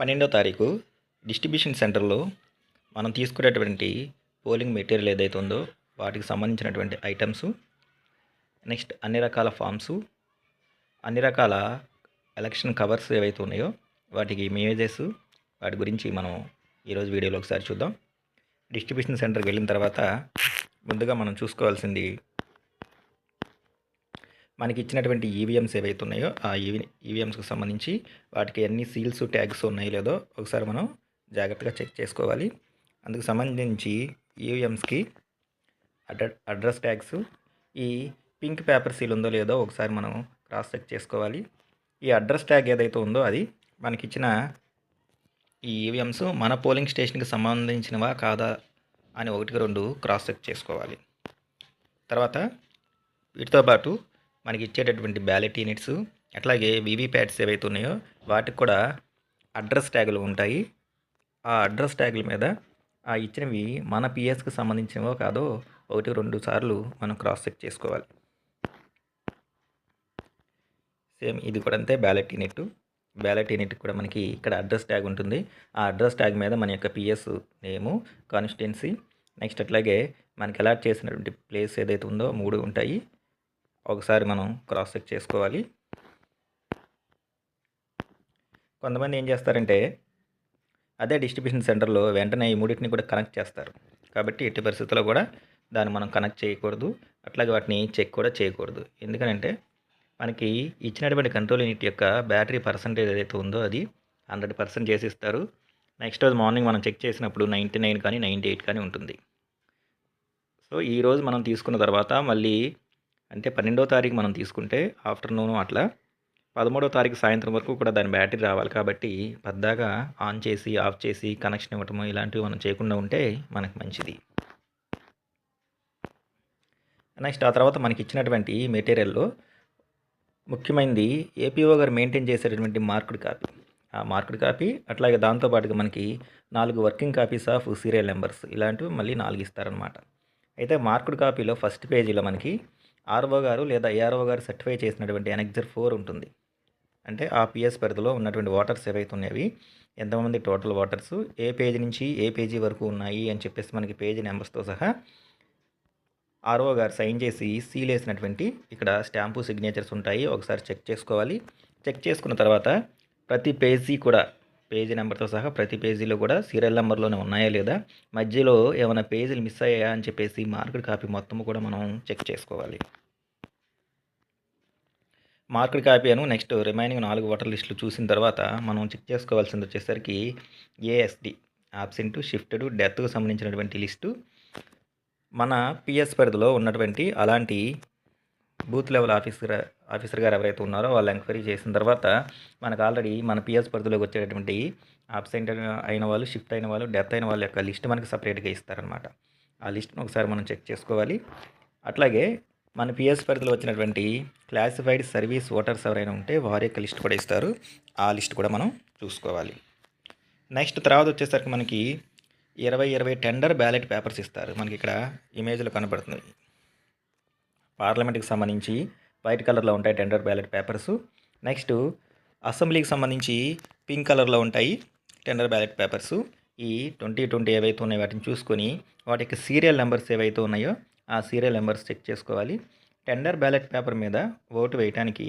పన్నెండో తారీఖు డిస్ట్రిబ్యూషన్ సెంటర్లో మనం తీసుకునేటువంటి పోలింగ్ మెటీరియల్ ఏదైతే ఉందో వాటికి సంబంధించినటువంటి ఐటమ్స్ నెక్స్ట్ అన్ని రకాల ఫామ్స్ అన్ని రకాల ఎలక్షన్ కవర్స్ ఏవైతే ఉన్నాయో వాటికి ఇమేజెస్ వాటి గురించి మనం ఈరోజు వీడియోలో ఒకసారి చూద్దాం. డిస్ట్రిబ్యూషన్ సెంటర్కి వెళ్ళిన తర్వాత ముందుగా మనం చూసుకోవాల్సింది మనకి ఇచ్చినటువంటి ఈవీఎంస్ ఏవైతే ఉన్నాయో ఆ ఈవీ ఈవీఎంస్కి సంబంధించి వాటికి ఎన్ని సీల్స్ ట్యాగ్స్ ఉన్నాయో లేదో ఒకసారి మనం జాగ్రత్తగా చెక్ చేసుకోవాలి. అందుకు సంబంధించి ఈవీఎంస్కి అడ్ర అడ్రస్ ట్యాగ్స్ ఈ పింక్ పేపర్ సీల్ ఉందో లేదో ఒకసారి మనం క్రాస్ చెక్ చేసుకోవాలి. ఈ అడ్రస్ ట్యాగ్ ఏదైతే ఉందో అది మనకిచ్చిన ఈ ఈవీఎంస్ మన పోలింగ్ స్టేషన్కి సంబంధించినవా కాదా అని ఒకటికి రెండు క్రాస్ చెక్ చేసుకోవాలి. తర్వాత వీటితో పాటు మనకి ఇచ్చేటటువంటి బ్యాలెట్ యూనిట్స్ అట్లాగే వీవీప్యాట్స్ ఏవైతే ఉన్నాయో వాటికి కూడా అడ్రస్ ట్యాగులు ఉంటాయి. ఆ అడ్రస్ ట్యాగుల మీద ఆ ఇచ్చినవి మన పిఎస్కి సంబంధించినవో కాదో ఒకటి రెండు సార్లు మనం క్రాస్ చెక్ చేసుకోవాలి. సేమ్ ఇది కూడా అంతే బ్యాలెట్ యూనిట్. బ్యాలెట్ యూనిట్ కూడా మనకి ఇక్కడ అడ్రస్ ట్యాగ్ ఉంటుంది. ఆ అడ్రస్ ట్యాగ్ మీద మన యొక్క పిఎస్ నేము కాన్స్టిట్యున్సీ నెక్స్ట్ అట్లాగే మనకి అలాట్ చేసినటువంటి ప్లేస్ ఏదైతే ఉందో మూడు ఉంటాయి. ఒకసారి మనం క్రాస్ చెక్ చేసుకోవాలి. కొంతమంది ఏం చేస్తారంటే అదే డిస్ట్రిబ్యూషన్ సెంటర్లో వెంటనే ఈ మూడింటిని కూడా కనెక్ట్ చేస్తారు. కాబట్టి ఎట్టి పరిస్థితుల్లో కూడా దాన్ని మనం కనెక్ట్ చేయకూడదు. అట్లాగే వాటిని చెక్ కూడా చేయకూడదు. ఎందుకనంటే మనకి ఇచ్చినటువంటి కంట్రోల్ యూనిట్ యొక్క బ్యాటరీ పర్సంటేజ్ ఏదైతే ఉందో అది హండ్రెడ్ పర్సెంట్ చేసి ఇస్తారు నెక్స్ట్ రోజు మార్నింగ్ మనం చెక్ చేసినప్పుడు నైంటీ నైన్ కానీ నైంటీ ఎయిట్ కానీ ఉంటుంది. సో ఈరోజు మనం తీసుకున్న తర్వాత మళ్ళీ అంటే పన్నెండో తారీఖు మనం తీసుకుంటే ఆఫ్టర్నూన్ అట్లా. పదమూడో తారీఖు సాయంత్రం వరకు కూడా దాని బ్యాటరీ రావాలి కాబట్టి పద్దాగా ఆన్ చేసి ఆఫ్ చేసి కనెక్షన్ ఇవ్వటము ఇలాంటివి మనం చేయకుండా ఉంటే మనకు మంచిది. నెక్స్ట్ ఆ తర్వాత మనకి ఇచ్చినటువంటి మెటీరియల్లో ముఖ్యమైనది ఏపీఓ గారు మెయింటైన్ చేసేటటువంటి మార్కుడ్ కాపీ. ఆ మార్కుడ్ కాపీ అట్లాగే దాంతోపాటుగా మనకి నాలుగు working copies of serial numbers ఇలాంటివి మళ్ళీ నాలుగు ఇస్తారనమాట అయితే మార్కుడ్ కాపీలో ఫస్ట్ పేజీలో మనకి ఆర్ఓ గారు లేదా ఏఆర్ఓ గారు సర్టిఫై చేసినటువంటి ఎనెక్జర్ ఫోర్ ఉంటుంది. అంటే ఆ పిఎస్ పరిధిలో ఉన్నటువంటి వాటర్స్ ఏవైతే ఉన్నాయవి ఎంతమంది టోటల్ వాటర్స్ ఏ పేజీ నుంచి ఏ పేజీ వరకు ఉన్నాయి అని చెప్పేసి మనకి పేజీ నెంబర్స్తో సహా ఆర్ఓ గారు సైన్ చేసి సీల్ వేసినటువంటి ఇక్కడ స్టాంపు సిగ్నేచర్స్ ఉంటాయి. ఒకసారి చెక్ చేసుకోవాలి. చెక్ చేసుకున్న తర్వాత ప్రతి పేజీ కూడా పేజీ నెంబర్తో సహా ప్రతి పేజీలో కూడా సీరియల్ నెంబర్లోనే ఉన్నాయా లేదా? మధ్యలో ఏమైనా పేజీలు మిస్ అయ్యాయా అని చెప్పేసి మార్కెట్ కాపీ మొత్తం కూడా మనం చెక్ చేసుకోవాలి. మార్కెట్ కాపీ అను నెక్స్ట్ రిమైనింగ్ నాలుగు ఓటర్ లిస్టులు చూసిన తర్వాత మనం చెక్ చేసుకోవాల్సింది వచ్చేసరికి ఏఎస్డి ఆబ్సెంట్ షిఫ్టెడ్ డెత్కు సంబంధించినటువంటి లిస్టు. మన పిఎస్ పరిధిలో ఉన్నటువంటి అలాంటి బూత్ లెవెల్ ఆఫీసర్ ఆఫీసర్ గారు ఎవరైతే ఉన్నారో వాళ్ళు ఎంక్వైరీ చేసిన తర్వాత మనకు ఆల్రెడీ మన పిఎస్ పరిధిలోకి వచ్చేటటువంటి ఆబ్సెంట్ అయిన వాళ్ళు షిఫ్ట్ అయిన వాళ్ళు డెత్ అయిన వాళ్ళ యొక్క లిస్ట్ మనకి సపరేట్గా ఇస్తారనమాట ఆ లిస్ట్ను ఒకసారి మనం చెక్ చేసుకోవాలి. అట్లాగే మన పిఎస్ పరిధిలో వచ్చినటువంటి క్లాసిఫైడ్ సర్వీస్ ఓటర్స్ ఎవరైనా ఉంటే వారి యొక్క లిస్ట్ కూడా ఇస్తారు. ఆ లిస్ట్ కూడా మనం చూసుకోవాలి. నెక్స్ట్ తర్వాత వచ్చేసరికి మనకి ఇరవై ఇరవై టెండర్ బ్యాలెట్ పేపర్స్ ఇస్తారు. మనకి ఇక్కడ ఇమేజ్లో కనబడుతుంది పార్లమెంట్కి సంబంధించి వైట్ కలర్లో ఉంటాయి టెండర్ బ్యాలెట్ పేపర్స్. నెక్స్ట్ అసెంబ్లీకి సంబంధించి పింక్ కలర్లో ఉంటాయి టెండర్ బ్యాలెట్ పేపర్స్. ఈ ట్వంటీ ట్వంటీ ఏవైతే ఉన్నాయో వాటిని చూసుకొని వాటి యొక్క సీరియల్ నెంబర్స్ ఏవైతే ఉన్నాయో ఆ సీరియల్ నెంబర్స్ చెక్ చేసుకోవాలి. టెండర్ బ్యాలెట్ పేపర్ మీద ఓటు వేయటానికి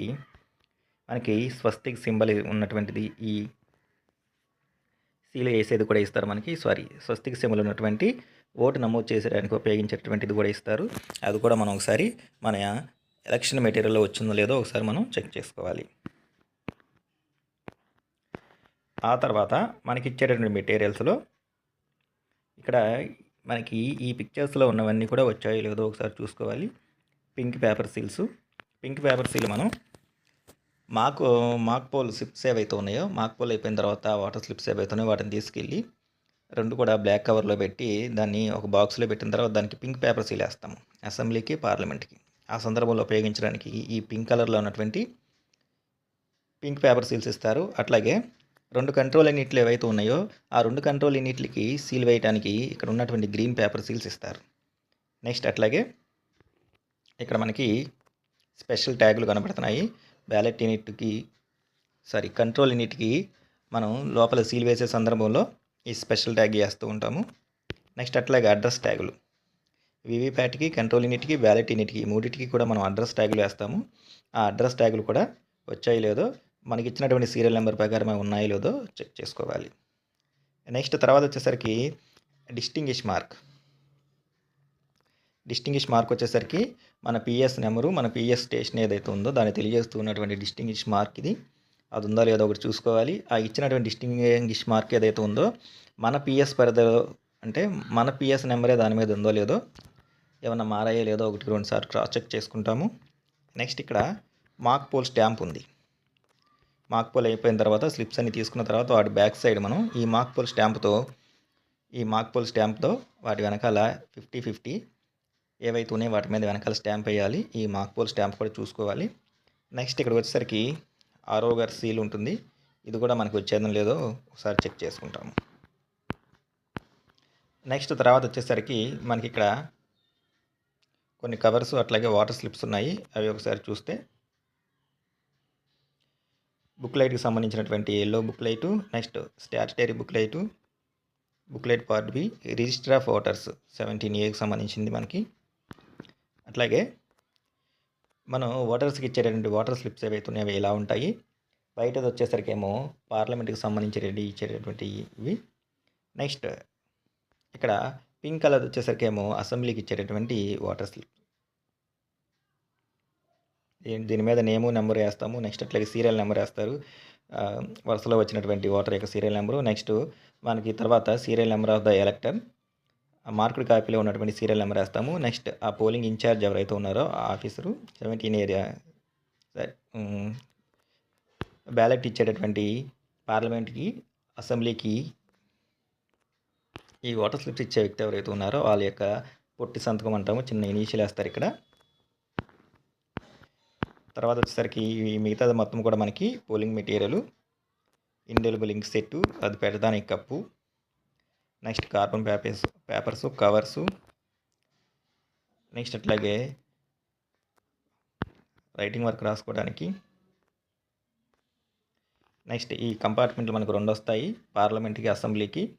మనకి స్వస్తిక్ సింబల్ ఉన్నటువంటిది ఈ సీల్ వేసేది కూడా ఇస్తారు మనకి. సారీ స్వస్తిక్ సింబల్ ఉన్నటువంటి ఓటు నమోదు చేసేయడానికి ఉపయోగించేటువంటిది కూడా ఇస్తారు. అది కూడా మనం ఒకసారి మన ఎలక్షన్ మెటీరియల్లో వచ్చిందో లేదో ఒకసారి మనం చెక్ చేసుకోవాలి. ఆ తర్వాత మనకి ఇచ్చేటటువంటి మెటీరియల్స్లో ఇక్కడ మనకి ఈ పిక్చర్స్లో ఉన్నవన్నీ కూడా వచ్చాయో లేదో ఒకసారి చూసుకోవాలి. Pink paper seals. Pink paper seal మనం మాకు మాక్ పోల్ స్లిప్స్ ఏవైతే ఉన్నాయో మాక్ పోల్ అయిపోయిన తర్వాత వాటర్ స్లిప్స్ ఏవైతే ఉన్నాయో వాటిని తీసుకెళ్ళి రెండు కూడా బ్లాక్ కవర్లో పెట్టి దాన్ని ఒక బాక్స్లో పెట్టిన తర్వాత దానికి పింక్ పేపర్ సీల్ వేస్తాము అసెంబ్లీకి పార్లమెంట్కి ఆ సందర్భంలో ఉపయోగించడానికి ఈ పింక్ కలర్లో ఉన్నటువంటి పింక్ పేపర్ సీల్స్ ఇస్తారు. అట్లాగే రెండు కంట్రోల్ యూనిట్లు ఏవైతే ఉన్నాయో ఆ రెండు కంట్రోల్ యూనిట్లకి సీల్ వేయడానికి ఇక్కడ ఉన్నటువంటి గ్రీన్ పేపర్ సీల్స్ ఇస్తారు. నెక్స్ట్ అట్లాగే ఇక్కడ మనకి స్పెషల్ ట్యాగులు కనబడుతున్నాయి. బ్యాలెట్ యూనిట్కి సారీ కంట్రోల్ యూనిట్కి మనం లోపల సీల్ వేసే సందర్భంలో ఈ స్పెషల్ ట్యాగ్ వేస్తూ ఉంటాము. నెక్స్ట్ అట్లాగే అడ్రస్ ట్యాగులు. వివిప్యాట్కి కంట్రోల్ యూనిట్కి వ్యాలెట్ యూనిట్కి మూడింటికి కూడా మనం అడ్రస్ ట్యాగులు వేస్తాము. ఆ అడ్రస్ ట్యాగులు కూడా వచ్చాయి లేదో మనకి ఇచ్చినటువంటి సీరియల్ నెంబర్ ప్రకారం ఉన్నాయో లేదో చెక్ చేసుకోవాలి. నెక్స్ట్ తర్వాత వచ్చేసరికి డిస్టింగిష్ మార్క్. డిస్టింగిష్ మార్క్ వచ్చేసరికి మన పిఎస్ నెంబరు మన పిఎస్ స్టేషన్ ఏదైతే ఉందో దాన్ని తెలియజేస్తూ ఉన్నటువంటి డిస్టింగిష్ మార్క్ ఇది. అది ఉందో లేదో ఒకటి చూసుకోవాలి. ఆ ఇచ్చినటువంటి డిస్టింగ్విష్ మార్క్ ఏదైతే ఉందో మన పిఎస్ పరిధిలో అంటే మన పిఎస్ నెంబరే దాని మీద ఉందో లేదో ఏమన్నా మారాయో లేదో ఒకటి రెండు సార్లు క్రాస్ చెక్ చేసుకుంటాము. నెక్స్ట్ ఇక్కడ మార్క్ పోల్ స్టాంప్ ఉంది. మార్క్ పోల్ అయిపోయిన తర్వాత స్లిప్స్ అన్ని తీసుకున్న తర్వాత వాటి బ్యాక్ సైడ్ మనం ఈ మార్క్ పోల్ స్టాంప్తో ఈ మార్క్ పోల్ స్టాంప్తో వాటి వెనకాల ఫిఫ్టీ ఫిఫ్టీ ఏవైతే ఉన్నాయో వాటి మీద వెనకాల స్టాంప్ వేయాలి. ఈ మార్క్ పోల్ స్టాంప్ కూడా చూసుకోవాలి. నెక్స్ట్ ఇక్కడ వచ్చేసరికి ఆరోగర్ సీల్ ఉంటుంది. ఇది కూడా మనకు వచ్చేదం లేదో ఒకసారి చెక్ చేసుకుంటాము. నెక్స్ట్ తర్వాత వచ్చేసరికి మనకి ఇక్కడ కొన్ని కవర్స్ అట్లాగే వాటర్ స్లిప్స్ ఉన్నాయి. అవి ఒకసారి చూస్తే బుక్ లైట్కి సంబంధించినటువంటి yellow booklet next statutory booklet booklet part B register of voters seventeen ఏకి సంబంధించింది మనకి. అట్లాగే మనం ఓటర్స్కి ఇచ్చేటటువంటి వాటర్ స్లిప్స్ ఏవైతే ఉన్నాయో అవి ఇలా ఉంటాయి? బయటది వచ్చేసరికి ఏమో పార్లమెంట్కి సంబంధించి రెడీ ఇచ్చేటటువంటి ఇవి నెక్స్ట్ ఇక్కడ పింక్ కలర్ వచ్చేసరికి ఏమో అసెంబ్లీకి ఇచ్చేటటువంటి వాటర్ స్లిప్ దీని- మీద నేము నెంబర్ వేస్తాము. నెక్స్ట్ అట్లాగే సీరియల్ నెంబర్ వేస్తారు. వరుసలో వచ్చినటువంటి ఓటర్ యొక్క సీరియల్ నెంబరు. నెక్స్ట్ మనకి తర్వాత serial number of the elector. Marked కాపీలో ఉన్నటువంటి సీరియల్ నెంబర్ వేస్తాము. నెక్స్ట్ ఆ పోలింగ్ ఇన్ఛార్జ్ ఎవరైతే ఉన్నారో ఆ ఆఫీసరు సెవెంటీన్ ఏరియా బ్యాలెట్ ఇచ్చేటటువంటి పార్లమెంట్కి అసెంబ్లీకి ఈ ఓటర్ స్లిప్స్ ఇచ్చే వ్యక్తి ఎవరైతే ఉన్నారో వాళ్ళ యొక్క పొట్టి సంతకం అంటాము. చిన్న ఇనీషియల్ వేస్తారు ఇక్కడ. తర్వాత వచ్చేసరికి ఈ మిగతాది మొత్తం కూడా మనకి polling material indelible ink set అది పెట్టడానికి cup next carbon papers papers covers. Next అట్లాగే రైటింగ్ వర్క్ రాసుకోవడానికి. నెక్స్ట్ ఈ కంపార్ట్మెంట్లు మనకు రెండు వస్తాయి పార్లమెంట్కి అసెంబ్లీకి.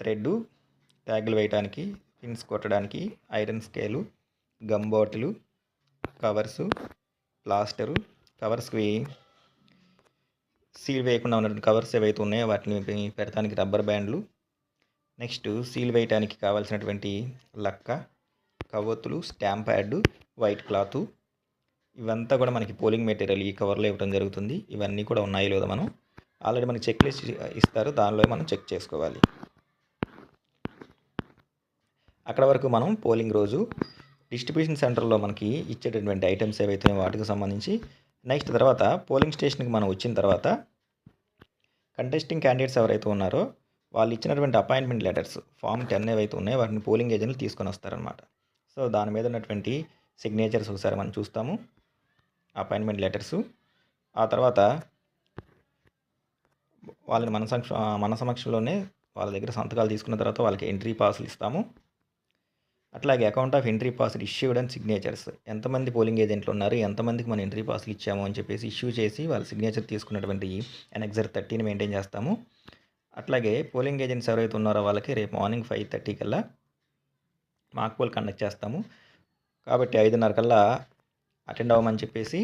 థ్రెడ్ ట్యాగులు వేయడానికి పిన్స్ కొట్టడానికి iron scale gum bottle covers plaster. కవర్స్కి seal వేయకుండా ఉన్నటువంటి కవర్స్ ఏవైతే ఉన్నాయో వాటిని పెడతానికి రబ్బర్ బ్యాండ్లు. నెక్స్ట్ సీల్ వేయటానికి కావాల్సినటువంటి లక్క కవ్వొత్తులు స్టాంప్ ప్యాడ్ వైట్ క్లాత్. ఇవంతా కూడా మనకి పోలింగ్ మెటీరియల్ ఈ కవర్లో ఇవ్వడం జరుగుతుంది. ఇవన్నీ కూడా ఉన్నాయో లేదో మనం. ఆల్రెడీ మనకి చెక్ లిస్ట్ ఇస్తారు. దానిలో మనం చెక్ చేసుకోవాలి. అక్కడ వరకు మనం పోలింగ్ రోజు డిస్ట్రిబ్యూషన్ సెంటర్లో మనకి ఇచ్చేటటువంటి ఐటమ్స్ ఏవైతే వాటికి సంబంధించి నెక్స్ట్ తర్వాత పోలింగ్ స్టేషన్కి మనం వచ్చిన తర్వాత కంటెస్టింగ్ క్యాండిడేట్స్ ఎవరైతే ఉన్నారో వాళ్ళు ఇచ్చినటువంటి అపాయింట్మెంట్ లెటర్స్ ఫామ్ టెన్ ఏవైతే ఉన్నాయో వాటిని పోలింగ్ ఏజెంట్లు తీసుకొని వస్తారనమాట సో దాని మీద ఉన్నటువంటి సిగ్నేచర్స్ ఒకసారి మనం చూస్తాము. Appointment letters. ఆ తర్వాత వాళ్ళని మన సంక్ష మన సమక్షంలోనే వాళ్ళ దగ్గర సంతకాలు తీసుకున్న తర్వాత వాళ్ళకి ఎంట్రీ పాసులు ఇస్తాము. అట్లాగే account of entry pass issued and signatures ఎంతమంది పోలింగ్ ఏజెంట్లు ఉన్నారు? ఎంతమందికి మనం ఎంట్రీ పాస్లు ఇచ్చాము? అని చెప్పేసి ఇష్యూ చేసి వాళ్ళ సిగ్నేచర్ తీసుకున్నటువంటి ఎనెక్సర్ థర్టీని మెయింటైన్ చేస్తాము. అట్లాగే పోలింగ్ ఏజెంట్స్ ఎవరైతే ఉన్నారో వాళ్ళకి రేపు మార్నింగ్ ఫైవ్ థర్టీ కల్లా మాక్ పోల్ కండక్ట్ చేస్తాము. కాబట్టి ఐదున్నర కల్లా అటెండ్ అవ్వమని చెప్పేసి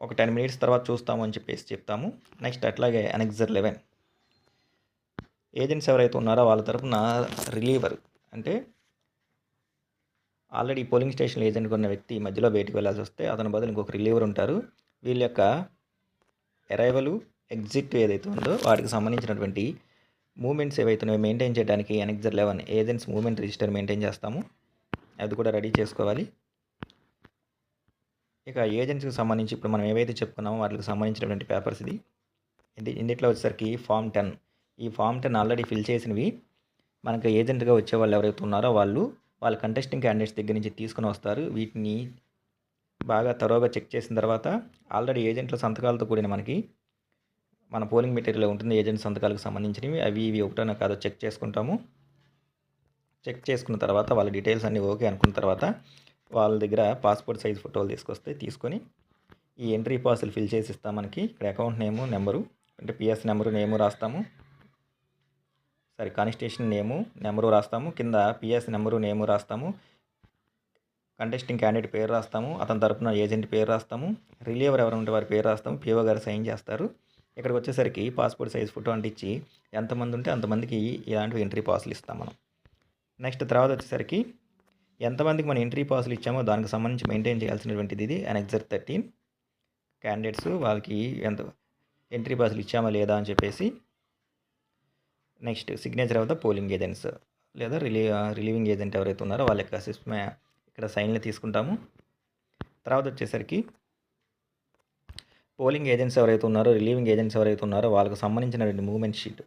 ఒక టెన్ మినిట్స్ తర్వాత చూస్తాము అని చెప్పేసి చెప్తాము. నెక్స్ట్ అట్లాగే అనెక్జర్ లెవెన్. ఏజెంట్స్ ఎవరైతే ఉన్నారో వాళ్ళ తరపున రిలీవర్. అంటే ఆల్రెడీ పోలింగ్ స్టేషన్ ఏజెంట్ ఉన్న వ్యక్తి మధ్యలో బయటకు వెళ్ళాల్సి వస్తే అతని బదులు ఇంకొక రిలీవర్ ఉంటారు. వీళ్ళ యొక్క అరైవలు ఎగ్జిట్ ఏదైతే ఉందో వాటికి సంబంధించినటువంటి మూమెంట్స్ ఏవైతున్నాయో మెయింటైన్ చేయడానికి annexure eleven agents movement register maintain చేస్తాము. అది కూడా రెడీ చేసుకోవాలి. ఇక ఏజెంట్స్కి సంబంధించి ఇప్పుడు మనం ఏవైతే చెప్పుకున్నామో వాటికి సంబంధించినటువంటి పేపర్స్ ఇది. ఇది వచ్చేసరికి ఫామ్ టెన్. ఈ ఫామ్ టెన్ ఆల్రెడీ ఫిల్ చేసినవి. మనకు ఏజెంట్గా వచ్చే వాళ్ళు ఎవరైతే ఉన్నారో వాళ్ళు వాళ్ళ కంటెస్టింగ్ క్యాండిడేట్స్ దగ్గర నుంచి తీసుకుని వస్తారు. వీటిని బాగా తరోగా చెక్ చేసిన తర్వాత ఆల్రెడీ ఏజెంట్ల సంతకాలతో కూడిన మనకి మన పోలింగ్ మెటీరియల్ ఉంటుంది. ఏజెంట్ సంతకాలకు సంబంధించినవి. అవి ఇవి ఒకటో కాదో చెక్ చేసుకుంటాము. చెక్ చేసుకున్న తర్వాత వాళ్ళ డీటెయిల్స్ అన్నీ ఓకే అనుకున్న తర్వాత వాళ్ళ దగ్గర పాస్పోర్ట్ సైజ్ ఫోటోలు తీసుకొస్తే తీసుకొని ఈ ఎంట్రీ పాస్లు ఫిల్ చేసి ఇస్తాం మనకి. ఇక్కడ అకౌంట్ నేము నెంబరు అంటే పిఎస్ నెంబరు నేము రాస్తాము. సారీ కానిస్టేషన్ నేము నెంబరు రాస్తాము. కింద పిఎస్ నెంబరు నేము రాస్తాము. కంటెస్టింగ్ క్యాండిడేట్ పేరు రాస్తాము. అతని తరపున ఏజెంట్ పేరు రాస్తాము. రిలీవర్ ఎవరు ఉంటే వారి పేరు రాస్తాము. పిఓ గారు సైన్ చేస్తారు. ఇక్కడికి వచ్చేసరికి పాస్పోర్ట్ సైజ్ ఫోటో అంటించి ఎంతమంది ఉంటే అంతమందికి ఇలాంటివి ఎంట్రీ పాస్లు ఇస్తాం మనం. నెక్స్ట్ తర్వాత వచ్చేసరికి ఎంతమందికి మనం ఎంట్రీ పాస్లు ఇచ్చామో దానికి సంబంధించి మెయింటైన్ చేయాల్సినటువంటిది ఇది అనెక్సర్ థర్టీన్ క్యాండిడేట్స్ వాళ్ళకి ఎంత ఎంట్రీ పాస్లు ఇచ్చామా లేదా అని చెప్పేసి next signature of the polling agents లేదా రిలీ రిలీవింగ్ ఏజెంట్ ఎవరైతే ఉన్నారో వాళ్ళ యొక్క సిస్టమ్ ఇక్కడ సైన్లు తీసుకుంటాము. తర్వాత వచ్చేసరికి పోలింగ్ ఏజెంట్స్ ఎవరైతే ఉన్నారో రిలీవింగ్ ఏజెంట్స్ ఎవరైతే ఉన్నారో వాళ్ళకి సంబంధించినటువంటి మూవ్మెంట్ షీట్.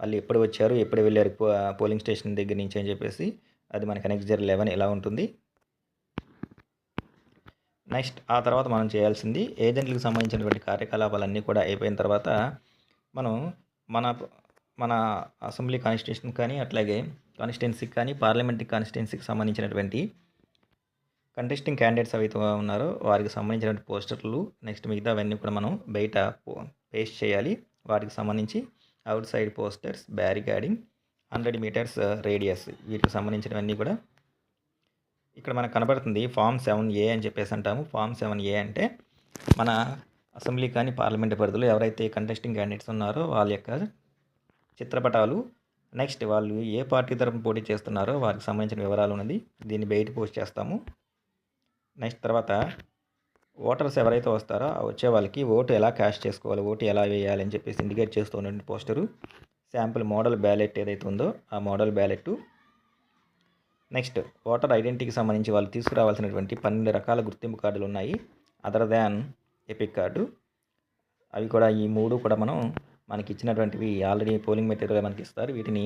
వాళ్ళు ఎప్పుడు వచ్చారు ఎప్పుడు వెళ్ళారు పోలింగ్ స్టేషన్ దగ్గర నుంచి అని చెప్పేసి అది మనకి నెక్స్ట్ లెవెన్ ఎలా ఉంటుంది. నెక్స్ట్ ఆ తర్వాత మనం చేయాల్సింది ఏజెంట్లకు సంబంధించినటువంటి కార్యకలాపాలన్నీ కూడా అయిపోయిన తర్వాత మనం మన మన అసెంబ్లీ కాన్స్టిట్యూషన్ కానీ అట్లాగే కాన్స్టిట్యున్సీకి కానీ పార్లమెంటరీ కాన్స్టిట్యున్సీకి సంబంధించినటువంటి కంటెస్టింగ్ క్యాండిడేట్స్ అయితే ఉన్నారో. వారికి సంబంధించినటువంటి పోస్టర్లు. నెక్స్ట్ మిగతా అవన్నీ కూడా మనం బయట పేస్ట్ చేయాలి. వాటికి సంబంధించి outside posters barricading hundred metres radius వీటికి సంబంధించినవన్నీ కూడా ఇక్కడ మనకు కనబడుతుంది. ఫామ్ సెవెన్ ఏ అని చెప్పేసి అంటాము. ఫామ్ సెవెన్ ఏ అంటే మన అసెంబ్లీ కానీ పార్లమెంట్ పరిధిలో ఎవరైతే కంటెస్టింగ్ క్యాండిడేట్స్ ఉన్నారో వాళ్ళ యొక్క చిత్రపటాలు నెక్స్ట్ వాళ్ళు ఏ పార్టీ తరపున పోటీ చేస్తున్నారో వారికి సంబంధించిన వివరాలు ఉన్నది. దీన్ని బయట పోస్ట్ చేస్తాము. నెక్స్ట్ తర్వాత ఓటర్స్ ఎవరైతే వస్తారో వచ్చే వాళ్ళకి ఓటు ఎలా క్యాష్ చేసుకోవాలి ఓటు ఎలా వేయాలి అని చెప్పేసి ఇండికేట్ చేస్తూ ఉన్నటువంటి పోస్టరు. శాంపుల్ మోడల్ బ్యాలెట్ ఏదైతే ఉందో ఆ మోడల్ బ్యాలెట్ నెక్స్ట్ ఓటర్ ఐడెంటిటీకి సంబంధించి వాళ్ళు తీసుకురావాల్సినటువంటి పన్నెండు రకాల గుర్తింపు కార్డులు ఉన్నాయి. Other than EPIC card. అవి కూడా ఈ మూడు కూడా మనం మనకి ఇచ్చినటువంటివి ఆల్రెడీ పోలింగ్ మెటీరియల్ మనకి ఇస్తారు. వీటిని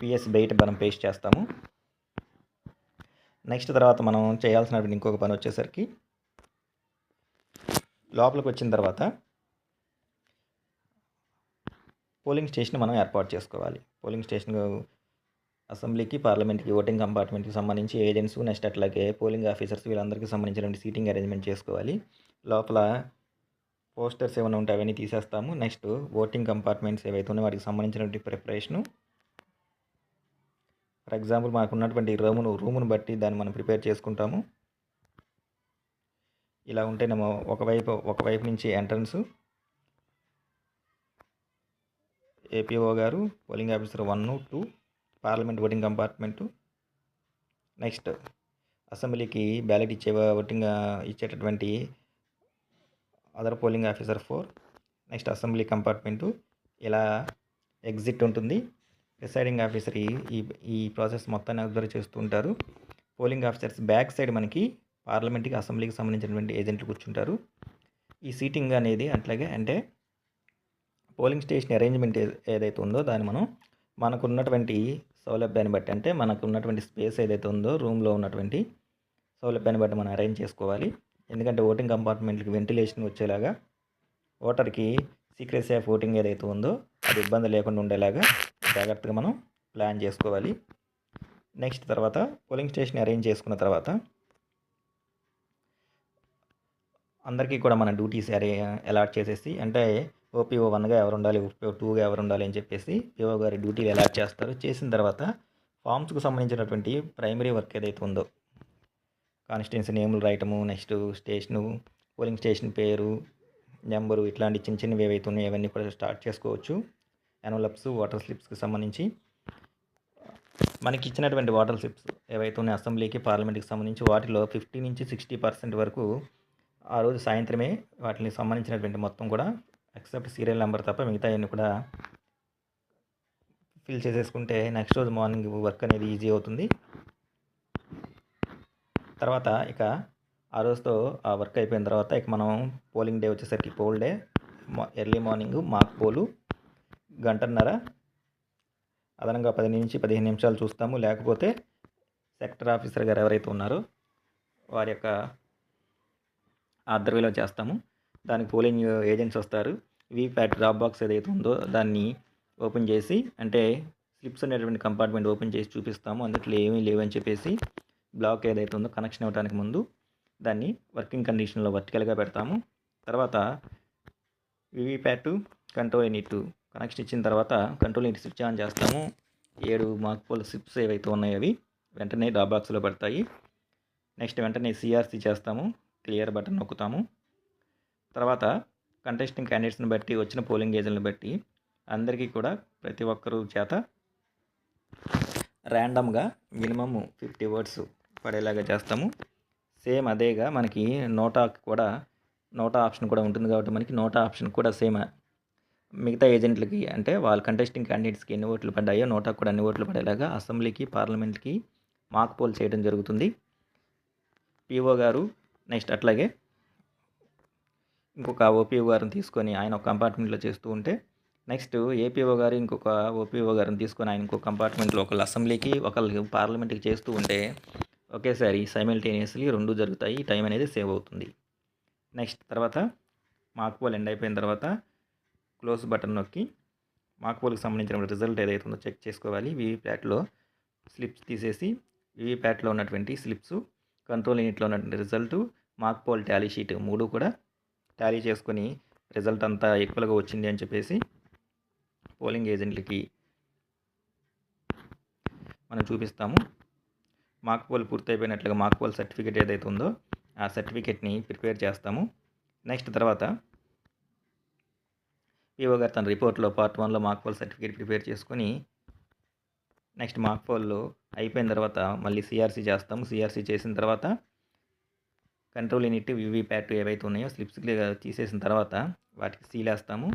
పిఎస్ బయట మనం పేస్ట్ చేస్తాము. నెక్స్ట్ తర్వాత మనం చేయాల్సినటువంటి ఇంకొక పని వచ్చేసరికి లోపలికి వచ్చిన తర్వాత పోలింగ్ స్టేషన్ మనం ఏర్పాటు చేసుకోవాలి. పోలింగ్ స్టేషన్ అసెంబ్లీకి పార్లమెంట్కి ఓటింగ్ కంపార్ట్మెంట్కి సంబంధించి ఏజెంట్స్ నెక్స్ట్ అట్లాగే పోలింగ్ ఆఫీసర్స్ వీళ్ళందరికీ సంబంధించినటువంటి సీటింగ్ అరేంజ్మెంట్ చేసుకోవాలి. లోపల పోస్టర్స్ ఏమైనా ఉంటే అవన్నీ తీసేస్తాము. నెక్స్ట్ ఓటింగ్ కంపార్ట్మెంట్స్ ఏవైతే ఉన్నాయో వాటికి సంబంధించినటువంటి ప్రిపరేషను ఫర్ ఎగ్జాంపుల్ మనకు ఉన్నటువంటి రూమును రూమును బట్టి దాన్ని మనం ప్రిపేర్ చేసుకుంటాము. ఇలా ఉంటేనేమో ఒకవైపు ఒకవైపు నుంచి ఎంట్రన్స్. ఏపీఓ గారు polling officer one two parliament voting compartment. Next అసెంబ్లీకి బ్యాలెట్ ఇచ్చే ఓటింగ్ ఇచ్చేటటువంటి other polling officer four. Next assembly compartment. ఇలా ఎగ్జిట్ ఉంటుంది. ప్రిసైడింగ్ ఆఫీసర్ ఈ ఈ ప్రాసెస్ మొత్తాన్ని అబ్జర్వ్ చేస్తూ ఉంటారు పోలింగ్ ఆఫీసర్స్ బ్యాక్ సైడ్ మనకి పార్లమెంట్కి అసెంబ్లీకి సంబంధించినటువంటి ఏజెంట్లు కూర్చుంటారు. ఈ సీటింగ్ అనేది అట్లాగే అంటే పోలింగ్ స్టేషన్ అరేంజ్మెంట్ ఏదైతే ఉందో దాన్ని మనం మనకు ఉన్నటువంటి సౌలభ్యాన్ని బట్టి అంటే మనకు ఉన్నటువంటి స్పేస్ ఏదైతే ఉందో రూమ్లో ఉన్నటువంటి సౌలభ్యాన్ని బట్టి మనం అరేంజ్ చేసుకోవాలి. ఎందుకంటే ఓటింగ్ కంపార్ట్మెంట్కి వెంటిలేషన్ వచ్చేలాగా ఓటర్కి సీక్రెసీ ఆఫ్ ఓటింగ్ ఏదైతే ఉందో అది ఇబ్బంది లేకుండా ఉండేలాగా జాగ్రత్తగా మనం ప్లాన్ చేసుకోవాలి. నెక్స్ట్ తర్వాత పోలింగ్ స్టేషన్ అరేంజ్ చేసుకున్న తర్వాత అందరికీ కూడా మన డ్యూటీస్ అరే అలాట్ చేసేసి అంటే ఓపీఓ వన్గా ఎవరు ఉండాలి ఓపీఓ టూగా ఎవరు ఉండాలి అని చెప్పేసి పిఓ గారి డ్యూటీలు అలాట్ చేస్తారు. చేసిన తర్వాత ఫామ్స్కు సంబంధించినటువంటి ప్రైమరీ వర్క్ ఏదైతే ఉందో కాన్స్టిట్యున్సీ నేములు రాయటము నెక్స్ట్ స్టేషను పోలింగ్ స్టేషన్ పేరు నెంబరు ఇట్లాంటి చిన్న చిన్నవి ఏవైతే ఉన్నాయో అవన్నీ కూడా స్టార్ట్ చేసుకోవచ్చు. ఎన్వలప్స్ వాటర్ స్లిప్స్కి సంబంధించి మనకి ఇచ్చినటువంటి వాటర్ స్లిప్స్ ఏవైతే ఉన్నాయో అసెంబ్లీకి పార్లమెంట్కి సంబంధించి వాటిలో ఫిఫ్టీ నుంచి సిక్స్టీ పర్సెంట్ వరకు ఆ రోజు సాయంత్రమే వాటిని సంబంధించినటువంటి మొత్తం కూడా ఎక్సెప్ట్ సీరియల్ నెంబర్ తప్ప మిగతా అన్ని కూడా ఫిల్ చేసేసుకుంటే నెక్స్ట్ రోజు మార్నింగ్ వర్క్ అనేది ఈజీ అవుతుంది. తర్వాత ఇక ఆ రోజుతో ఆ వర్క్ అయిపోయిన తర్వాత ఇక మనం పోలింగ్ డే వచ్చేసరికి poll day early morning mock poll గంటన్నర. అదనంగా పది నుంచి పదిహేను నిమిషాలు చూస్తాము. లేకపోతే సెక్టర్ ఆఫీసర్ గారు ఎవరైతే ఉన్నారో వారి యొక్క ఆధ్వర్యంలో చేస్తాము. దానికి పోలింగ్ ఏజెంట్స్ వస్తారు. వీప్యాట్ డ్రాప్ బాక్స్ ఏదైతే ఉందో దాన్ని ఓపెన్ చేసి అంటే స్లిప్స్ అనేటువంటి కంపార్ట్మెంట్ ఓపెన్ చేసి చూపిస్తాము. అందుట్లో ఏమీ లేవని చెప్పేసి బ్లాక్ ఏదైతే ఉందో కనెక్షన్ అవ్వడానికి ముందు దాన్ని వర్కింగ్ కండిషన్లో వర్టికల్గా పెడతాము. తర్వాత వివిప్యాట్ కంట్రోల్ యూనిట్ కనెక్షన్ ఇచ్చిన తర్వాత కంట్రోల్ యూనిట్ స్విచ్ ఆన్ చేస్తాము. ఏడు మార్క్ పోల్ స్విప్స్ ఏవైతే ఉన్నాయో అవి వెంటనే డా బాక్స్లో పడతాయి. నెక్స్ట్ వెంటనే సిఆర్సి చేస్తాము. క్లియర్ బటన్ నొక్కుతాము. తర్వాత కంటెస్టింగ్ క్యాండిడేట్స్ని బట్టి వచ్చిన పోలింగ్ ఏజెంట్ని బట్టి అందరికీ కూడా ప్రతి ఒక్కరు చేత ర్యాండమ్గా మినిమమ్ ఫిఫ్టీ వర్డ్స్ పడేలాగా చేస్తాము. సేమ్ అదేగా మనకి నోటాకి కూడా నోటా ఆప్షన్ కూడా ఉంటుంది కాబట్టి మనకి నోటా ఆప్షన్ కూడా సేమ్ మిగతా ఏజెంట్లకి అంటే వాళ్ళ కంటెస్టింగ్ క్యాండిడేట్స్కి ఎన్ని ఓట్లు పడ్డాయో నోటాకు కూడా అన్ని ఓట్లు పడేలాగా అసెంబ్లీకి పార్లమెంట్కి మాక్ పోల్ చేయడం జరుగుతుంది. పిఓ గారు నెక్స్ట్ అట్లాగే ఇంకొక ఓపీఓ గారిని తీసుకొని ఆయన ఒక కంపార్ట్మెంట్లో చేస్తూ ఉంటే నెక్స్ట్ ఏపీఓ గారు ఇంకొక ఓపీఓ గారిని తీసుకొని ఆయన ఇంకొక కంపార్ట్మెంట్లో ఒకళ్ళు అసెంబ్లీకి ఒకళ్ళు పార్లమెంట్కి చేస్తూ ఉంటే ఒకేసారి సైమిల్టేనియస్లీ రెండు జరుగుతాయి. టైం అనేది సేవ్ అవుతుంది. నెక్స్ట్ తర్వాత మాక్ పోల్ ఎండ్ అయిపోయిన తర్వాత క్లోజ్ బటన్ నొక్కి మాక్ పోల్కి సంబంధించిన రిజల్ట్ ఏదైతే ఉందో చెక్ చేసుకోవాలి. వీవీప్యాట్లో స్లిప్స్ తీసేసి వీవీప్యాట్లో ఉన్నటువంటి స్లిప్స్ కంట్రోల్ యూనిట్లో ఉన్నటువంటి result mock poll tally sheet మూడు కూడా టాలీ చేసుకొని రిజల్ట్ అంతా ఎక్కువగా వచ్చింది అని చెప్పేసి పోలింగ్ ఏజెంట్లకి మనం చూపిస్తాము. మాక్ పోల్ పూర్తయిపోయినట్లుగా మాక్ పోల్ సర్టిఫికేట్ ఏదైతే ఉందో ఆ సర్టిఫికేట్ని ప్రిపేర్ చేస్తాము. నెక్స్ట్ తర్వాత పిఓ గారు తన రిపోర్ట్లో పార్ట్ వన్లో మాక్ ఫోల్ సర్టిఫికేట్ ప్రిపేర్ చేసుకొని నెక్స్ట్ మాక్ అయిపోయిన తర్వాత మళ్ళీ సిఆర్సీ చేస్తాము. సిఆర్సీ చేసిన తర్వాత కంట్రోల్ యూనిట్ వివిప్యాట్ ఏవైతే ఉన్నాయో స్లిప్స్ తీసేసిన తర్వాత వాటికి సీల్ వేస్తాము.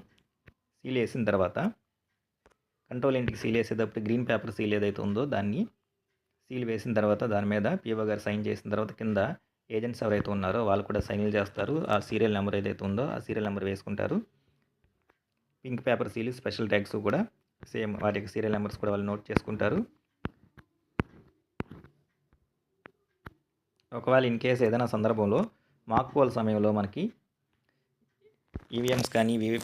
సీల్ వేసిన తర్వాత కంట్రోల్ యూనిట్కి సీల్ వేసేటప్పుడు గ్రీన్ పేపర్ సీల్ ఏదైతే ఉందో దాన్ని సీల్ వేసిన తర్వాత దాని మీద పిఓ గారు సైన్ చేసిన తర్వాత కింద ఏజెంట్స్ ఎవరైతే ఉన్నారో వాళ్ళు కూడా సైన్లు చేస్తారు. ఆ సీరియల్ నెంబర్ ఏదైతే ఉందో ఆ సీరియల్ నెంబర్ వేసుకుంటారు. Pink paper seal special tags కూడా. సేమ్ వాటి యొక్క సీరియల్ నెంబర్స్ కూడా వాళ్ళు నోట్ చేసుకుంటారు. ఒకవేళ ఇన్ కేస్ ఏదైనా సందర్భంలో మాక్ పోల్ సమయంలో మనకి ఈవీఎంస్ కానీ వీవీ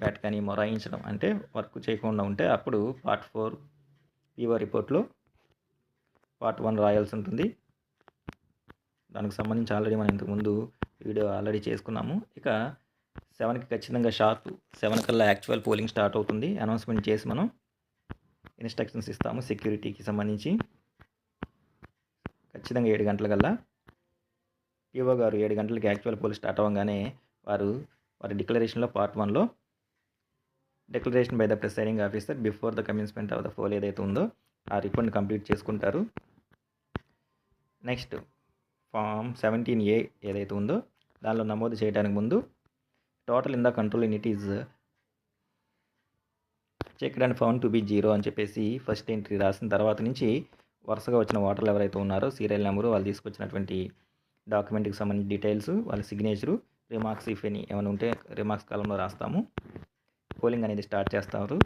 ప్యాట్ కానీ మొరాయించడం అంటే వర్క్ చేయకుండా ఉంటే అప్పుడు పార్ట్ ఫోర్ పీఓ రిపోర్ట్లో పార్ట్ వన్ రాయాల్సి ఉంటుంది. దానికి సంబంధించి ఆల్రెడీ మనం ఇంతకుముందు వీడియో ఆల్రెడీ చేసుకున్నాము. ఇక సెవెన్కి ఖచ్చితంగా షార్ప్ సెవెన్ కల్లా యాక్చువల్ పోలింగ్ స్టార్ట్ అవుతుంది. అనౌన్స్మెంట్ చేసి మనం ఇన్స్ట్రక్షన్స్ ఇస్తాము సెక్యూరిటీకి సంబంధించి. ఖచ్చితంగా ఏడు గంటల కల్లా గారు ఏడు గంటలకి యాక్చువల్ పోల్ స్టార్ట్ అవ్వగానే వారు వారి డిక్లరేషన్లో పార్ట్ వన్లో declaration by the presiding officer before the commencement of the poll ఏదైతే ఉందో ఆ రిపోర్ట్ని కంప్లీట్ చేసుకుంటారు. నెక్స్ట్ ఫామ్ సెవెంటీన్ ఏ ఏదైతే ఉందో దానిలో నమోదు చేయడానికి ముందు total in the control unit is checked and found to be zero అని చెప్పేసి ఫస్ట్ ఎంట్రీ రాసిన తర్వాత నుంచి వరుసగా వచ్చిన ఓటర్లు ఎవరైతే ఉన్నారో. సీరియల్ నెంబరు వాళ్ళు తీసుకొచ్చినటువంటి డాక్యుమెంట్కి సంబంధించిన డీటెయిల్స్ వాళ్ళ సిగ్నేచరు రిమార్క్స్ ఇఫ్ ఎనీ ఏమైనా ఉంటే రిమార్క్స్ కాలంలో రాస్తాము. పోలింగ్ అనేది స్టార్ట్ చేస్తారు.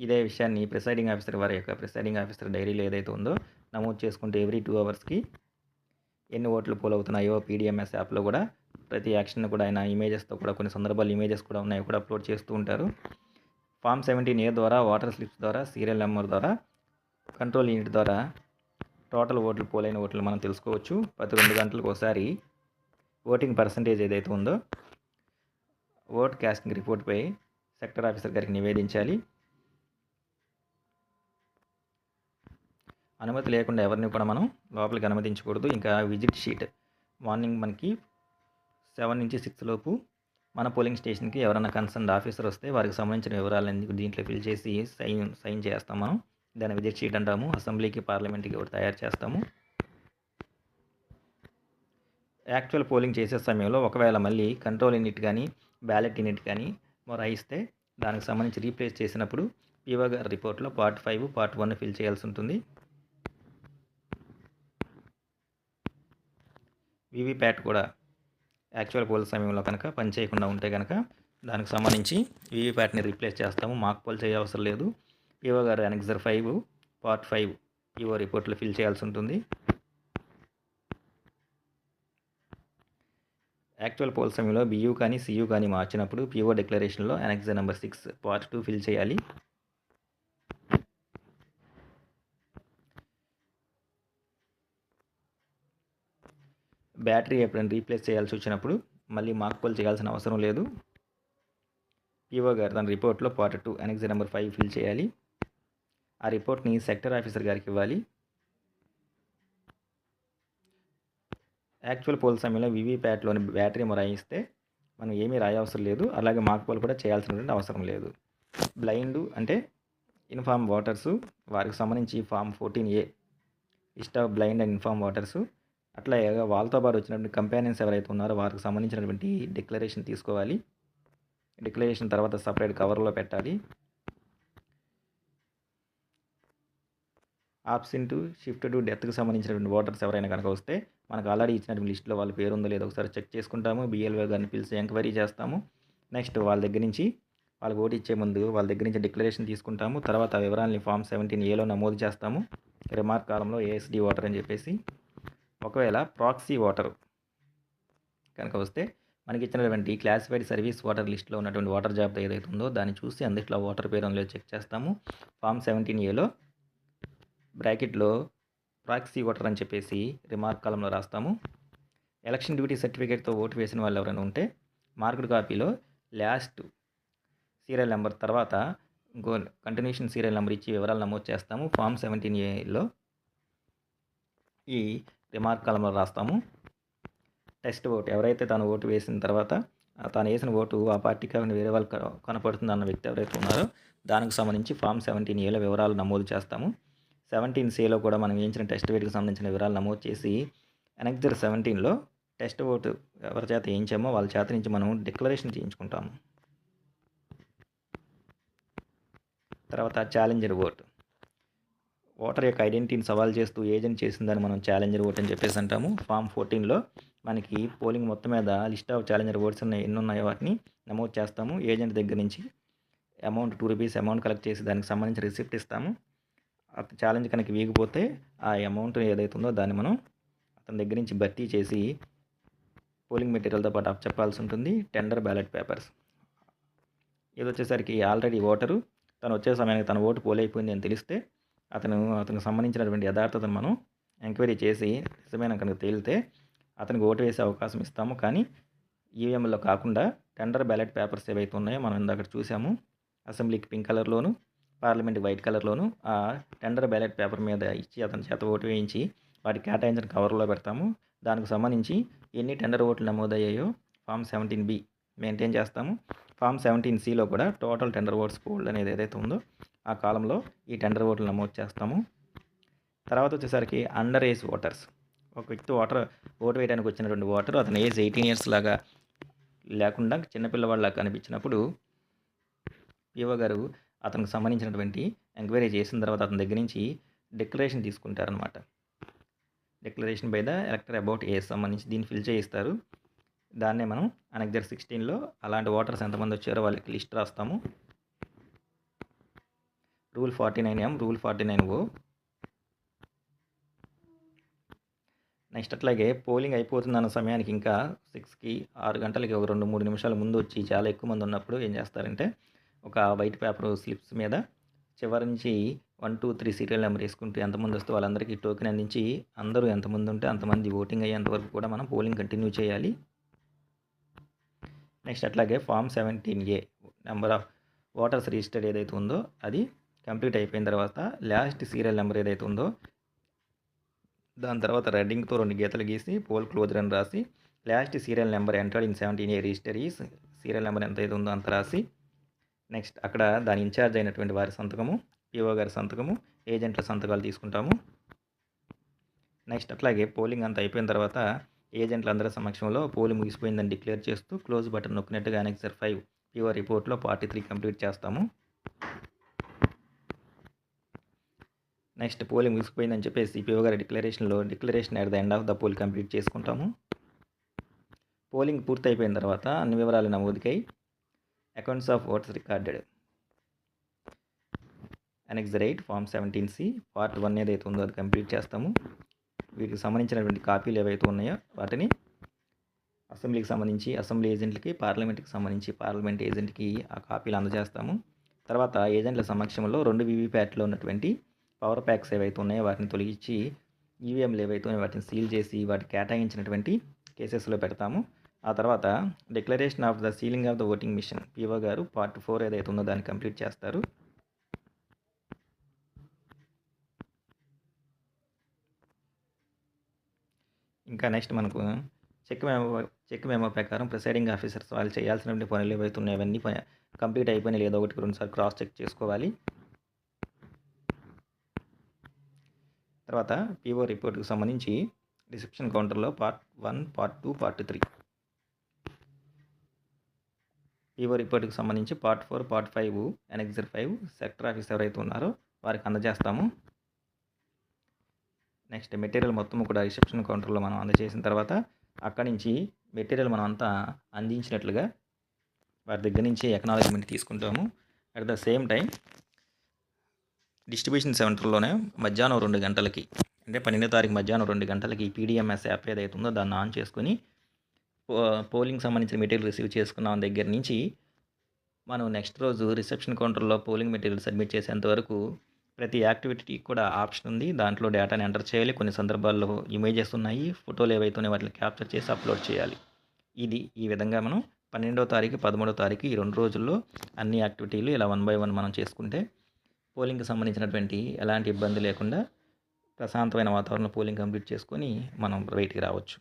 ఇదే విషయాన్ని ప్రిసైడింగ్ ఆఫీసర్ వారి యొక్క ప్రిసైడింగ్ ఆఫీసర్ డైరీలో ఏదైతే ఉందో నమోదు చేసుకుంటే ఎవ్రీ టూ అవర్స్కి ఎన్ని ఓట్లు పోల్ అవుతున్నాయో పీడిఎంఎస్ యాప్లో కూడా ప్రతి యాక్షన్ కూడా ఆయన ఇమేజెస్తో కూడా కొన్ని సందర్భాలు ఇమేజెస్ కూడా ఉన్నాయి కూడా అప్లోడ్ చేస్తూ ఉంటారు. ఫామ్ సెవెంటీన్ ఏ ద్వారా వాటర్ స్లిప్స్ ద్వారా సీరియల్ నెంబర్ ద్వారా కంట్రోల్ యూనిట్ ద్వారా టోటల్ ఓట్లు పోలైన ఓట్లు మనం తెలుసుకోవచ్చు. ప్రతి రెండు గంటలకు ఒకసారి ఓటింగ్ పర్సంటేజ్ ఏదైతే ఉందో ఓట్ క్యాస్టింగ్ రిపోర్ట్పై సెక్టర్ ఆఫీసర్ గారికి నివేదించాలి. అనుమతి లేకుండా ఎవరిని కూడా మనం లోపలికి అనుమతించకూడదు. ఇంకా విజిట్ షీట్. మార్నింగ్ మనకి సెవెన్ నుంచి సిక్స్ లోపు మన పోలింగ్ స్టేషన్కి ఎవరైనా కన్సర్న్ ఆఫీసర్ వస్తే వారికి సంబంధించిన వివరాలన్నీ దీంట్లో ఫిల్ చేసి సైన్ సైన్ చేస్తాం మనం. దాన్ని విజిట్ షీట్ అంటాము. అసెంబ్లీకి పార్లమెంట్కి ఒకటి తయారు చేస్తాము. యాక్చువల్ పోలింగ్ చేసే సమయంలో ఒకవేళ మళ్ళీ కంట్రోల్ యూనిట్ కానీ బ్యాలెట్ యూనిట్ కానీ మొరాయిస్తే దానికి సంబంధించి రీప్లేస్ చేసినప్పుడు పీవో గారి రిపోర్ట్లో part five part one fill చేయాల్సి ఉంటుంది. వీవీప్యాట్ కూడా యాక్చువల్ పోల్ సమయంలో కనుక పని చేయకుండా ఉంటే కనుక దానికి సంబంధించి వీవీప్యాట్ని రీప్లేస్ చేస్తాము. మాక్ పోల్ చేయ అవసరం లేదు. పీఓ గారు annexure five part five PO రిపోర్ట్లు ఫిల్ చేయాల్సి ఉంటుంది. యాక్చువల్ పోల్ సమయంలో బియూ కానీ సియూ కానీ మార్చినప్పుడు PO డిక్లరేషన్లో annexure number six part two fill చేయాలి. బ్యాటరీ ఎప్పుడైనా రీప్లేస్ చేయాల్సి వచ్చినప్పుడు మళ్ళీ మాక్ పోల్ చేయాల్సిన అవసరం లేదు. పీఓ గారు తన రిపోర్ట్లో part two annex number five fill చేయాలి. ఆ రిపోర్ట్ని సెక్టర్ ఆఫీసర్ గారికి ఇవ్వాలి. యాక్చువల్ పోల్ సమయంలో వివిప్యాట్లోని బ్యాటరీ మొరాయిస్తే మనం ఏమీ రాయవసరం లేదు. అలాగే మాక్ పోల్ కూడా చేయాల్సినటువంటి అవసరం లేదు. బ్లైండ్ అంటే ఇన్ఫామ్ ఓటర్సు వారికి సంబంధించి form fourteen A list of blind and infirm voters అట్లా వాళ్ళతో పాటు వచ్చినటువంటి కంపానియన్స్ ఎవరైతే ఉన్నారో వారికి సంబంధించినటువంటి డిక్లరేషన్ తీసుకోవాలి. డిక్లరేషన్ తర్వాత సపరేట్ కవర్లో పెట్టాలి. ఆబ్సెంట్ షిఫ్ట్ టు డెత్కి సంబంధించినటువంటి ఓటర్స్ ఎవరైనా కనుక వస్తే మనకు ఆల్రెడీ ఇచ్చినటువంటి లిస్ట్లో వాళ్ళ పేరు ఉందో లేదో ఒకసారి చెక్ చేసుకుంటాము. బిఎల్ఓ గారిని పిలిచి ఎంక్వైరీ చేస్తాము. నెక్స్ట్ వాళ్ళ దగ్గర నుంచి వాళ్ళకి ఓటు ఇచ్చే ముందు వాళ్ళ దగ్గర నుంచి డిక్లరేషన్ తీసుకుంటాము. తర్వాత వివరాలని ఫామ్ సెవెంటీన్ ఏలో నమోదు చేస్తాము. రిమార్క్ కాలంలో ఏఎస్డి ఓటర్ అని చెప్పేసి ఒకవేళ ప్రాక్సీ ఓటర్ కనుక వస్తే మనకి ఇచ్చినటువంటి క్లాసిఫైడ్ సర్వీస్ వాటర్ లిస్ట్లో ఉన్నటువంటి వాటర్ జాబ్ ఏదైతే ఉందో దాన్ని చూసి అందులో వాటర్ పేరు అందులో చెక్ చేస్తాము. ఫామ్ సెవెంటీన్ ఏలో బ్రాకెట్లో ప్రాక్సీ ఓటర్ అని చెప్పేసి రిమార్క్ కాలంలో రాస్తాము. ఎలక్షన్ డ్యూటీ సర్టిఫికేట్తో ఓటు వేసిన వాళ్ళు ఎవరైనా ఉంటే మార్కుడ్ కాపీలో లాస్ట్ సీరియల్ నెంబర్ తర్వాత ఇంకో కంటిన్యూషన్ సీరియల్ నెంబర్ ఇచ్చి వివరాలు నమోదు చేస్తాము. ఫామ్ సెవెంటీన్ ఏలో ఈ రిమార్క్ కాలంలో రాస్తాము. Test vote. ఎవరైతే తను ఓటు వేసిన తర్వాత తాను వేసిన ఓటు ఆ పార్టీ కాకుండా వేరే వాళ్ళు కనపడుతుంది అన్న వ్యక్తి ఎవరైతే ఉన్నారో దానికి సంబంధించి ఫామ్ సెవెంటీన్ ఏలో వివరాలు నమోదు చేస్తాము. సెవెంటీన్ సిలో కూడా మనం వేయించిన టెస్ట్ వేటుకు సంబంధించిన వివరాలు నమోదు చేసి ఎనక్జర్ సెవెంటీన్లో టెస్ట్ ఓటు ఎవరి చేత వేయించామో వాళ్ళ చేత నుంచి మనం డిక్లరేషన్ చేయించుకుంటాము. తర్వాత ఛాలెంజర్ ఓటు. ఓటర్ యొక్క ఐడెంటిటీని సవాల్ చేస్తూ ఏజెంట్ చేసిందని మనం ఛాలెంజర్ ఓట్ అని చెప్పేసి అంటాము. ఫామ్ ఫోర్టీన్లో మనకి పోలింగ్ మొత్తం మీద లిస్ట్ ఆఫ్ ఛాలెంజర్ ఓట్స్ ఉన్నాయి ఎన్ని ఉన్నాయో వాటిని నమోదు చేస్తాము. ఏజెంట్ దగ్గర నుంచి amount two rupees amount collect చేసి దానికి సంబంధించి రిసిప్ట్ ఇస్తాము. అతను ఛాలెంజ్ కనుక వీగిపోతే ఆ అమౌంట్ ఏదైతుందో ఉందో దాన్ని మనం అతని దగ్గర నుంచి భర్తీ చేసి పోలింగ్ మెటీరియల్తో పాటు అప్ చెప్పాల్సి ఉంటుంది. టెండర్ బ్యాలెట్ పేపర్స్ ఇది వచ్చేసరికి ఆల్రెడీ ఓటరు. తను వచ్చే సమయానికి తన ఓటు పోలైపోయింది అని తెలిస్తే అతను అతనికి సంబంధించినటువంటి యథార్థతను మనం ఎంక్వైరీ చేసి నిజమైన కనుక తేలితే అతనికి ఓటు వేసే అవకాశం ఇస్తాము. కానీ ఈవీఎంలో కాకుండా టెండర్ బ్యాలెట్ పేపర్స్ ఏవైతే ఉన్నాయో మనం ఇందాక చూసాము అసెంబ్లీకి పింక్ కలర్లోను పార్లమెంట్ వైట్ కలర్లోను ఆ టెండర్ బ్యాలెట్ పేపర్ మీద ఇచ్చి అతని చేత ఓటు వేయించి వాటికి కేటాయించిన కవర్లో పెడతాము. దానికి సంబంధించి ఎన్ని టెండర్ ఓట్లు నమోదయ్యాయో ఫామ్ సెవెంటీన్ బి మెయింటైన్ చేస్తాము. ఫామ్ సెవెంటీన్ సిలో కూడా టోటల్ టెండర్ ఓట్స్ పోల్డ్ అనేది ఏదైతే ఉందో ఆ కాలంలో ఈ టెండర్ ఓట్లు నమోదు చేస్తాము. తర్వాత వచ్చేసరికి అండర్ ఏజ్ ఓటర్స్. ఒక వ్యక్తి ఓటర్ ఓటు వేయడానికి వచ్చినటువంటి ఓటర్ అతని ఏజ్ ఎయిటీన్ ఇయర్స్ లాగా లేకుండా చిన్నపిల్లవాళ్ళగా కనిపించినప్పుడు పిఓ గారు అతనికి సంబంధించినటువంటి ఎంక్వైరీ చేసిన తర్వాత అతని దగ్గర నుంచి declaration తీసుకుంటారనమాట declaration by the elector about age సంబంధించి దీన్ని ఫిల్ చేయిస్తారు. దాన్నే మనం అనగ్జర్ సిక్స్టీన్లో అలాంటి ఓటర్స్ ఎంతమంది వచ్చారో వాళ్ళకి లిస్ట్ రాస్తాము. Rule forty nine M rule forty nine O next అట్లాగే పోలింగ్ అయిపోతుందన్న సమయానికి ఇంకా సిక్స్కి ఆరు గంటలకి ఒక రెండు మూడు నిమిషాల ముందు వచ్చి చాలా ఎక్కువ మంది ఉన్నప్పుడు ఏం చేస్తారంటే ఒక వైట్ పేపర్ స్లిప్స్ మీద చివరి నుంచి one two three serial number వేసుకుంటూ ఎంతమంది వస్తే వాళ్ళందరికీ టోకెన్ అందించి అందరూ ఎంతమంది ఉంటే అంతమంది ఓటింగ్ అయ్యేంత వరకు కూడా మనం పోలింగ్ కంటిన్యూ చేయాలి. నెక్స్ట్ అట్లాగే form seventeen A number of voters registered ఏదైతే ఉందో అది కంప్లీట్ అయిపోయిన తర్వాత లాస్ట్ సీరియల్ నెంబర్ ఏదైతే ఉందో దాని తర్వాత రెడ్డింగ్తో రెండు గీతలు గీసి పోల్ క్లోజర్ అని రాసి last serial number entered in seventeen A register ఈ సీరియల్ నెంబర్ ఎంత అయితే ఉందో అంత రాసి నెక్స్ట్ అక్కడ దాని ఇన్ఛార్జ్ అయినటువంటి వారి సంతకము పిఓ గారి సంతకము ఏజెంట్ల సంతకాలు తీసుకుంటాము. నెక్స్ట్ అట్లాగే పోలింగ్ అంతా అయిపోయిన తర్వాత ఏజెంట్లందరి సమక్షంలో పోలింగ్ ముగిసిపోయిందని డిక్లేర్ చేస్తూ క్లోజ్ బటన్ నొక్కినట్టుగా అనెక్సర్ ఫైవ్ పిఓ రిపోర్ట్లో పార్టీ త్రీ కంప్లీట్ చేస్తాము. నెక్స్ట్ పోలింగ్ ముగిసిపోయిందని చెప్పేసి సిపిఓ గారి డిక్లరేషన్లో declaration at the end of the poll complete చేసుకుంటాము. పోలింగ్ పూర్తయిపోయిన తర్వాత అన్ని వివరాలు నమోదుకై accounts of votes recorded. Annex eight form seventeen C part one ఏదైతే ఉందో అది కంప్లీట్ చేస్తాము. వీటికి సంబంధించినటువంటి కాపీలు ఏవైతే ఉన్నాయో వాటిని అసెంబ్లీకి సంబంధించి అసెంబ్లీ ఏజెంట్లకి పార్లమెంట్కి సంబంధించి పార్లమెంట్ ఏజెంట్కి ఆ కాపీలు అందజేస్తాము. తర్వాత ఏజెంట్ల సమక్షంలో రెండు వీవీప్యాట్లో ఉన్నటువంటి పవర్ ప్యాక్స్ ఏవైతే ఉన్నాయో వాటిని తొలగించి ఈవీఎంలు ఏవైతే ఉన్నాయో వాటిని సీల్ చేసి వాటి కేటాయించినటువంటి కేసెస్లో పెడతాము. ఆ తర్వాత declaration of the sealing of the voting machine PO గారు పార్ట్ ఫోర్ ఏదైతే ఉందో దాన్ని కంప్లీట్ చేస్తారు. ఇంకా నెక్స్ట్ మనకు చెక్ మెమో చెక్ మెమో ప్రకారం ప్రిసైడింగ్ ఆఫీసర్స్ వాళ్ళు చేయాల్సినటువంటి పనులు ఏవైతే ఉన్నాయో అవన్నీ కంప్లీట్ అయిపోయినాయి. లేదో ఒకటి రెండుసార్లు క్రాస్ చెక్ చేసుకోవాలి. తర్వాత పీఓ రిపోర్ట్కి సంబంధించి రిసెప్షన్ కౌంటర్లో part one part two part three. PO రిపోర్ట్కి సంబంధించి part four part five annexure five sector office ఎవరైతే ఉన్నారో వారికి అందజేస్తాము. నెక్స్ట్ మెటీరియల్ మొత్తం కూడా రిసెప్షన్ కౌంటర్లో మనం అందజేసిన తర్వాత అక్కడి నుంచి మెటీరియల్ మనం అంతా అందించినట్లుగా వారి దగ్గర నుంచి ఎకనాలజీమెంట్ తీసుకుంటాము. At the same time distribution సెంటర్లోనే మధ్యాహ్నం రెండు గంటలకి అంటే పన్నెండో తారీఖు మధ్యాహ్నం రెండు గంటలకి పీడిఎంఎస్ యాప్ ఏదైతే ఉందో దాన్ని ఆన్ చేసుకొని పో పోలింగ్ సంబంధించిన మెటీరియల్ రిసీవ్ చేసుకున్న దగ్గర నుంచి. మనం నెక్స్ట్ రోజు రిసెప్షన్ కౌంటర్లో పోలింగ్ మెటీరియల్ సబ్మిట్ చేసేంత వరకు ప్రతి యాక్టివిటీకి కూడా ఆప్షన్ ఉంది. దాంట్లో డేటాని ఎంటర్ చేయాలి. కొన్ని సందర్భాల్లో ఇమేజెస్ ఉన్నాయి. ఫోటోలు ఏవైతే వాటిని క్యాప్చర్ చేసి అప్లోడ్ చేయాలి. ఇది ఈ విధంగా మనం పన్నెండో తారీఖు పదమూడో తారీఖు ఈ రెండు రోజుల్లో అన్ని యాక్టివిటీలు ఇలా వన్ బై వన్ మనం చేసుకుంటే పోలింగ్కి సంబంధించినటువంటి ఎలాంటి ఇబ్బంది లేకుండా ప్రశాంతమైన వాతావరణంలో పోలింగ్ కంప్లీట్ చేసుకొని మనం బయటికి రావచ్చు.